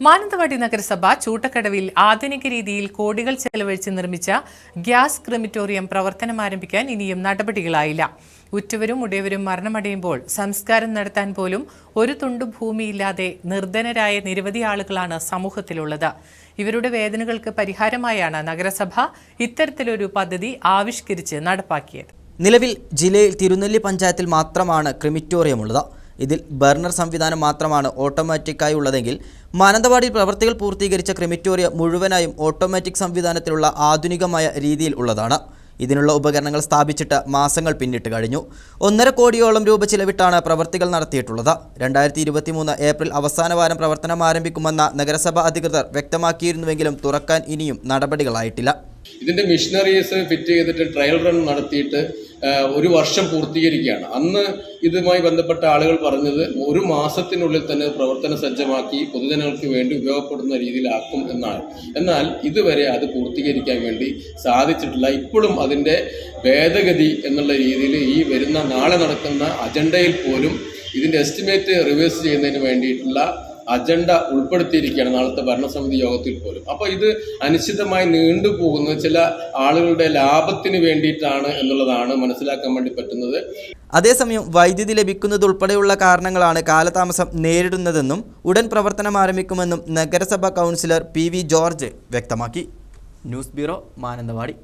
മാനന്തവാടി നഗരസഭ ചൂട്ടക്കടവിൽ ആധുനിക രീതിയിൽ കോടികൾ ചെലവഴിച്ച് നിർമ്മിച്ച ഗ്യാസ് ക്രിമിറ്റോറിയം പ്രവർത്തനം ആരംഭിക്കാൻ ഇനിയും നടപടികളായില്ല. ഉറ്റവരും ഉടയവരും മരണമടയുമ്പോൾ സംസ്കാരം നടത്താൻ പോലും ഒരു തുണ്ടു ഭൂമിയില്ലാതെ നിർധനരായ നിരവധി ആളുകളാണ് സമൂഹത്തിലുള്ളത്. ഇവരുടെ വേദനകൾക്ക് പരിഹാരമായാണ് നഗരസഭ ഇത്തരത്തിലൊരു പദ്ധതി ആവിഷ്കരിച്ച് നടപ്പാക്കിയത്. നിലവിൽ ജില്ലയിൽ തിരുനെല്ലി പഞ്ചായത്തിൽ മാത്രമാണ് ക്രിമിറ്റോറിയം ഉള്ളത് ഇതിൽ ബർണർ സംവിധാനം മാത്രമാണ് ഓട്ടോമാറ്റിക്കായി ഉള്ളതെങ്കിൽ മാനന്തവാടിയിൽ പ്രവർത്തികൾ പൂർത്തീകരിച്ച ക്രിമിറ്റോറിയ മുഴുവനായും ഓട്ടോമാറ്റിക് സംവിധാനത്തിലുള്ള ആധുനികമായ രീതിയിൽ ഉള്ളതാണ്. ഇതിനുള്ള ഉപകരണങ്ങൾ സ്ഥാപിച്ചിട്ട് മാസങ്ങൾ പിന്നിട്ട് കഴിഞ്ഞു. ഒന്നര കോടിയോളം രൂപ ചിലവിട്ടാണ് പ്രവർത്തികൾ നടത്തിയിട്ടുള്ളത്. രണ്ടായിരത്തി ഇരുപത്തി മൂന്ന് ഏപ്രിൽ അവസാന വാരം പ്രവർത്തനം ആരംഭിക്കുമെന്ന നഗരസഭാ അധികൃതർ വ്യക്തമാക്കിയിരുന്നുവെങ്കിലും തുറക്കാൻ ഇനിയും നടപടികളായിട്ടില്ല. ഇതിന്റെ മിഷനറീസ് ഫിറ്റ് ചെയ്തിട്ട് ട്രയൽ റൺ നടത്തിയിട്ട് ഒരു വർഷം പൂർത്തീകരിക്കുകയാണ്. അന്ന് ഇതുമായി ബന്ധപ്പെട്ട ആളുകൾ പറഞ്ഞത് ഒരു മാസത്തിനുള്ളിൽ തന്നെ പ്രവർത്തന സജ്ജമാക്കി പൊതുജനങ്ങൾക്ക് വേണ്ടി ഉപയോഗപ്പെടുന്ന രീതിയിലാക്കും എന്നാണ്. എന്നാൽ ഇതുവരെ അത് പൂർത്തീകരിക്കാൻ വേണ്ടി സാധിച്ചിട്ടില്ല. ഇപ്പോഴും അതിന്റെ ഭേദഗതി എന്നുള്ള രീതിയിൽ ഈ വരുന്ന നാളെ നടക്കുന്ന അജണ്ടയിൽ പോലും ഇതിന്റെ എസ്റ്റിമേറ്റ് റിവേഴ്സ് ചെയ്യുന്നതിന് വേണ്ടിയിട്ടുള്ള അജണ്ട ഉൾപ്പെടുത്തിയിരിക്കുകയാണ് നാളത്തെ ഭരണസമിതി യോഗത്തിൽ പോലും. അപ്പോൾ ഇത് അനിശ്ചിതമായി നീണ്ടുപോകുന്ന ചില ആളുകളുടെ ലാഭത്തിന് വേണ്ടിയിട്ടാണ് എന്നുള്ളതാണ് മനസ്സിലാക്കാൻ വേണ്ടി പറ്റുന്നത്. അതേസമയം വൈദ്യുതി ലഭിക്കുന്നതുൾപ്പെടെയുള്ള കാരണങ്ങളാണ് കാലതാമസം നേരിടുന്നതെന്നും ഉടൻ പ്രവർത്തനം ആരംഭിക്കുമെന്നും നഗരസഭാ കൗൺസിലർ പി വി ജോർജ് വ്യക്തമാക്കി. News bureau Mananthavady.